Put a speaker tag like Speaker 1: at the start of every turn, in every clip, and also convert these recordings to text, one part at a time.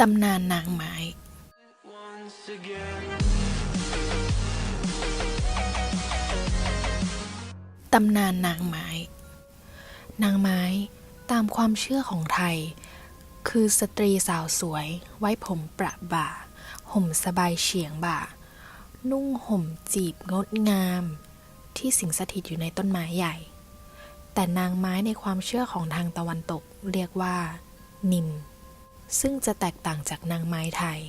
Speaker 1: ตำนานนางไม้ ตำนานนางไม้ นางไม้ตามความเชื่อของไทย คือสตรีสาวสวย ไว้ผมประบ่า ห่มสบายเฉียงบ่า นุ่งห่มจีบงดงาม ที่สิงสถิตอยู่ในต้นไม้ใหญ่ แต่นางไม้ในความเชื่อของทางตะวันตกเรียกว่า นิม ซึ่งจะแตกต่างจากนางไม้ไทย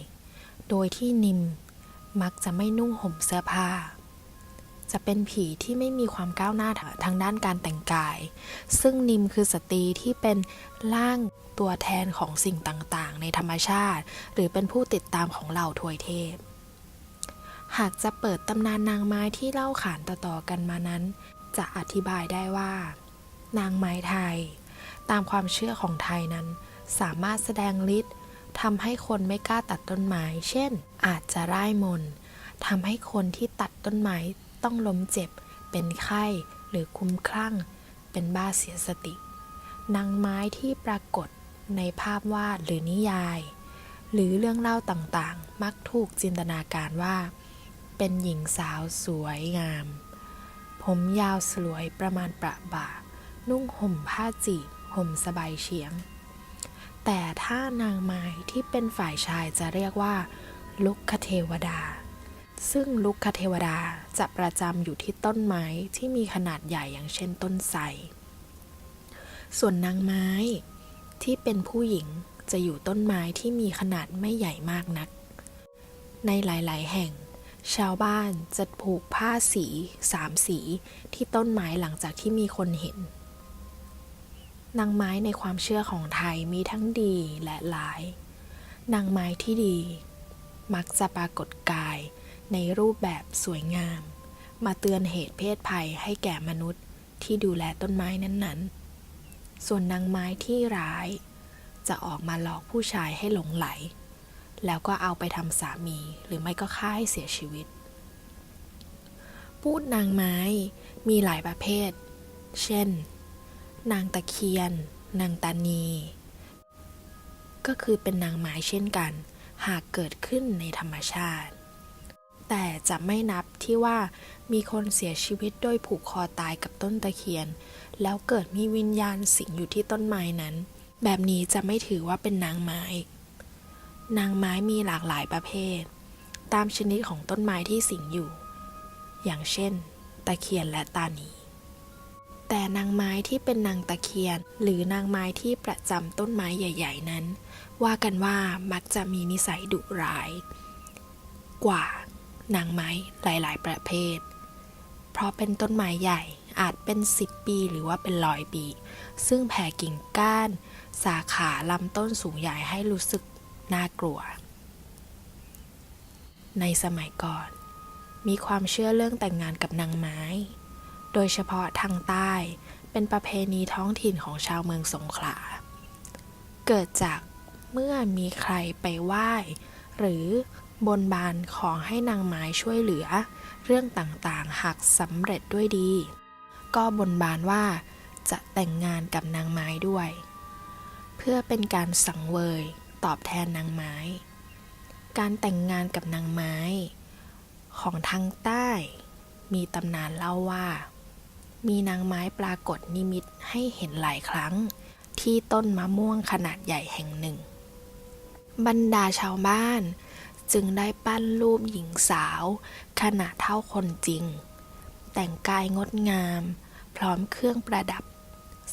Speaker 1: โดยที่นิมมักจะไม่นุ่งห่มเสื้อผ้า จะเป็นผีที่ไม่มีความก้าวหน้าทางด้านการแต่งกาย ซึ่งนิมคือสตรีที่เป็นร่างตัวแทนของสิ่งต่างๆ ในธรรมชาติ หรือเป็นผู้ติดตามของเหล่าทวยเทพ หากจะเปิดตำนานนางไม้ที่เล่าขานต่อๆกันมานั้น จะอธิบายได้ว่า นางไม้ไทย ตามความเชื่อของไทยนั้น สามารถแสดงฤทธิ์ทำให้คนไม่กล้าตัดต้นไม้ เช่น อาจจะร่ายมนต์ทำให้คนที่ตัดต้นไม้ต้องล้มเจ็บ เป็นไข้หรือคุ้มคลั่ง เป็นบ้าเสียสติ นางไม้ที่ปรากฏในภาพวาดหรือนิยาย หรือเรื่องเล่าต่างๆ มักถูกจินตนาการว่า เป็นหญิงสาวสวยงาม ผมยาวสลวยประมาณประบ่า นุ่งห่มผ้าจีบห่มสบายเฉียง แต่ถ้านางไม้ที่เป็นฝ่ายชายจะเรียกว่า ลุกคเทวดา ซึ่งลุกคเทวดาจะประจำอยู่ที่ต้นไม้ที่มีขนาดใหญ่อย่างเช่นต้นไทร ส่วนนางไม้ที่เป็นผู้หญิงจะอยู่ต้นไม้ที่มีขนาดไม่ใหญ่มากนัก ในหลาย ๆ แห่ง ชาวบ้านจะผูกผ้าสีสามสีที่ต้นไม้หลังจากที่มีคนเห็น นางไม้ในความเชื่อของไทยมีทั้งดีและร้าย นางไม้ที่ดี มักจะปรากฏกายในรูปแบบสวยงาม มาเตือนเหตุเพศภัยให้แก่มนุษย์ที่ดูแลต้นไม้นั้นๆ ส่วนนางไม้ที่ร้าย จะออกมาหลอกผู้ชายให้หลงไหล แล้วก็เอาไปทำสามีหรือไม่ก็ฆ่าให้เสียชีวิต พูดนางไม้มีหลายประเภท เช่น นางตะเคียน นางตานี ก็คือเป็นนางไม้เช่นกัน หากเกิดขึ้นในธรรมชาติ แต่จะไม่นับที่ว่ามีคนเสียชีวิตโดยผูกคอตายกับต้นตะเคียน แล้วเกิดมีวิญญาณสิงอยู่ที่ต้นไม้นั้น แบบนี้จะไม่ถือว่าเป็นนางไม้ นางไม้มีหลากหลายประเภท ตามชนิดของต้นไม้ที่สิงอยู่ อย่างเช่น ตะเคียนและตานี แต่นางไม้ที่เป็นนางตะเคียน หรือนางไม้ที่ประจำต้นไม้ใหญ่ ๆ นั้น ว่ากันว่ามักจะมีนิสัยดุร้าย กว่านางไม้หลายๆ ประเภท เพราะเป็นต้นไม้ใหญ่อาจเป็น10ปีหรือว่าเป็นร้อยปี ซึ่งแผ่กิ่งก้าน สาขาลำต้นสูงใหญ่ให้รู้สึกน่ากลัว ในสมัยก่อน มีความเชื่อเรื่องแต่งงานกับนางไม้ โดยเฉพาะทางใต้ เป็นประเพณีท้องถิ่นของชาวเมืองสงขลา เกิดจากเมื่อมีใครไปไหว้ หรือบนบานขอให้นางไม้ช่วยเหลือ เรื่องต่างๆ หากสำเร็จด้วยดี ก็บนบานว่าจะแต่งงานกับนางไม้ด้วย เพื่อเป็นการสังเวยตอบแทนนางไม้ การแต่งงานกับนางไม้ ของทางใต้ มีตำนานเล่าว่า มีนางไม้ปรากฏนิมิตให้เห็นหลายครั้ง ที่ต้นมะม่วงขนาดใหญ่แห่งหนึ่ง บรรดาชาวบ้าน จึงได้ปั้นรูปหญิงสาว ขนาดเท่าคนจริง แต่งกายงดงาม พร้อมเครื่องประดับ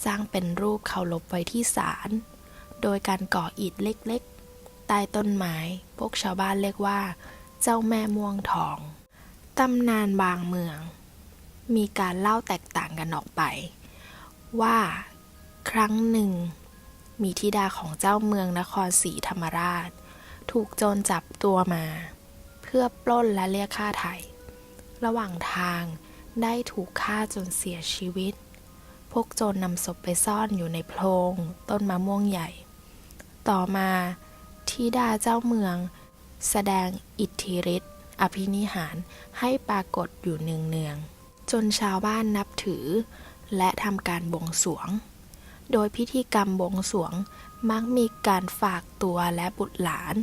Speaker 1: สร้างเป็นรูปเคารพไว้ที่ศาลโดยการก่ออิฐเล็กๆ ใต้ต้นไม้ พวกชาวบ้านเรียกว่า เจ้าแม่ม่วงทอง ตำนานบางเมือง มีการเล่าแตกต่างกันออกไป ว่าครั้งหนึ่ง มีธิดาของเจ้าเมืองนครศรีธรรมราช ถูกโจรจับตัวมา เพื่อปล้นและเรียกค่าไถ่ระหว่างทางได้ถูกฆ่าจนเสียชีวิต พวกโจรนำศพไปซ่อนอยู่ในโพรงต้นมะม่วงใหญ่ ต่อมาธิดาเจ้าเมือง แสดงอิทธิฤทธิ์อภินิหารให้ปรากฏอยู่เนืองๆ จนชาวบ้านนับถือ และทำการบวงสวง โดยพิธีกรรมบวงสวงมักมีการฝากตัวและบุตรหลาน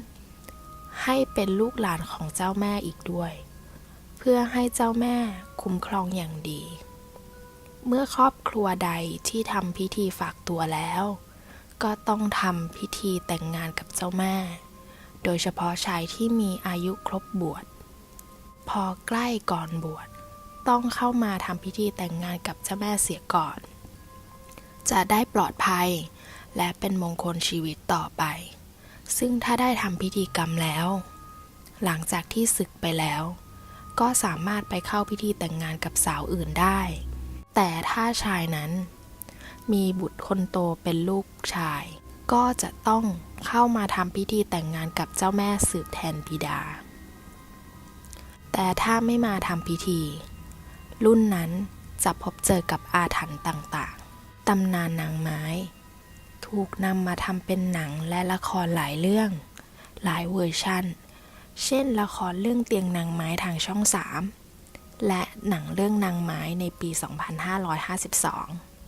Speaker 1: ให้เป็นลูกหลานของเจ้าแม่อีกด้วย เพื่อให้เจ้าแม่คุ้มครองอย่างดี เมื่อครอบครัวใดที่ทำพิธีฝากตัวแล้ว ก็ต้องทำพิธีแต่งงานกับเจ้าแม่ โดยเฉพาะชายที่มีอายุครบบวช พอใกล้ก่อนบวช ต้องเข้ามาทำพิธีแต่งงานกับเจ้าแม่เสียก่อน จะได้ปลอดภัย และเป็นมงคลชีวิตต่อไป ซึ่งถ้าได้ทำพิธีกรรมแล้ว หลังจากที่ศึกไปแล้ว ก็สามารถไปเข้าพิธีแต่งงานกับสาวอื่นได้ แต่ถ้าชายนั้น มีบุตรคนโตเป็นลูกชาย ก็จะต้องเข้ามาทำพิธีแต่งงานกับเจ้าแม่สืบแทนบิดาแต่ถ้าไม่มาทำพิธี รุ่นนั้นจะพบเจอกับอาถรรพ์ต่างๆ ตำนานนางไม้ ถูกนำมาทำเป็นหนังและละครหลายเรื่อง หลายเวอร์ชันเช่นละครเรื่องเตียงนางไม้ทางช่อง 3 และหนังเรื่องนางไม้ในปี 2552